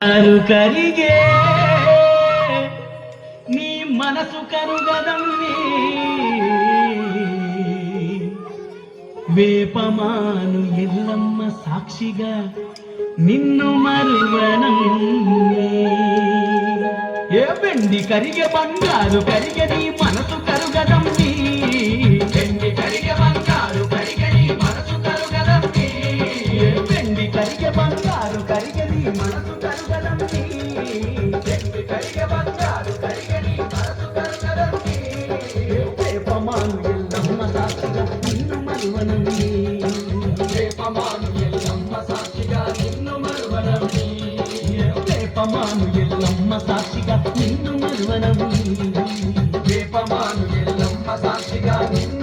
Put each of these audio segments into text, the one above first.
కరు కరిగే నీ మనసు కరుగదమ్మి వేపమాను ఎల్లమ్మ సాక్షిగా నిన్ను మరువనమ్మి ఏ వెండి కరిగే బంగారు కరిగే నీ మనసు కరుగదమ్మి వేపమాను ఎల్లమ్మ సాక్షిగా నిన్ను మరువనమ్మి. రేపమాను ఎల్లమ్మ సాక్షిగా నిన్ను ఎల్లమ్మ సాక్షిగా నిన్ను ఎల్లమ్మ సాక్షిగా నిన్ను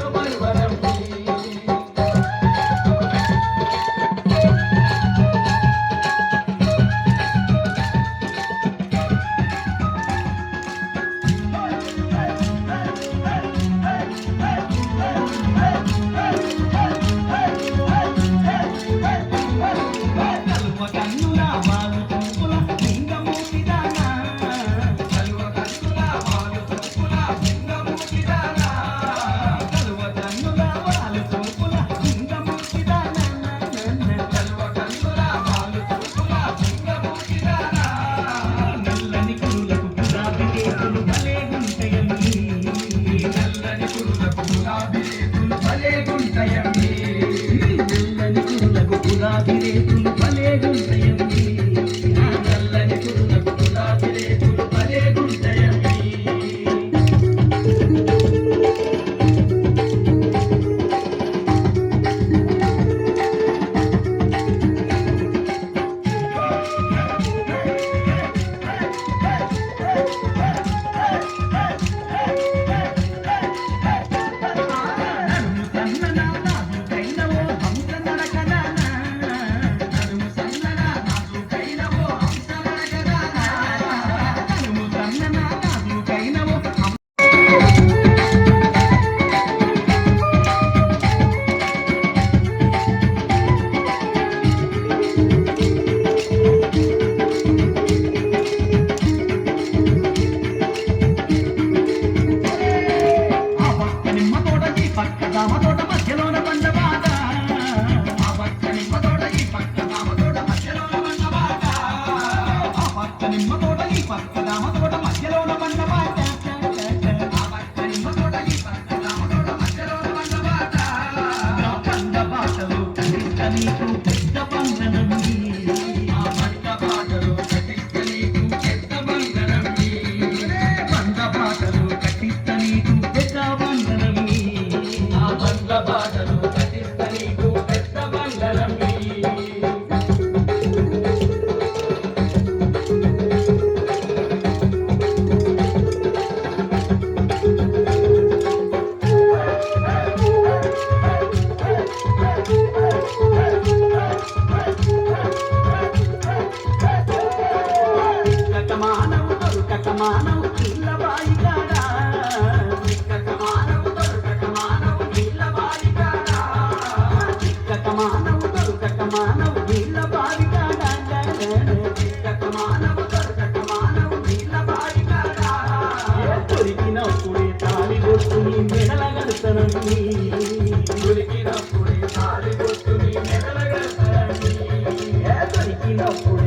గులాబీ రేకులు గులాబీ రేకులు నిమ్మ తోట పక్క దామ తోట మధ్యలోన మానవు ఇళ్ళ కాడా కక మానవు దొరకక మానవు ఇళ్ళ కాడా మానవు దొరకక మానవు కాడా మానవు దొరకక మానవు కాడా దొరికినప్పుడే తాళి కొట్టుని మెడల దొరికినప్పుడే తాళి మెడల దొరికినప్పుడే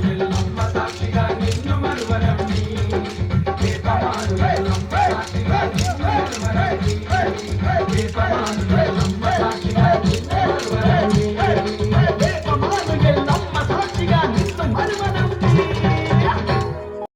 감사합니다.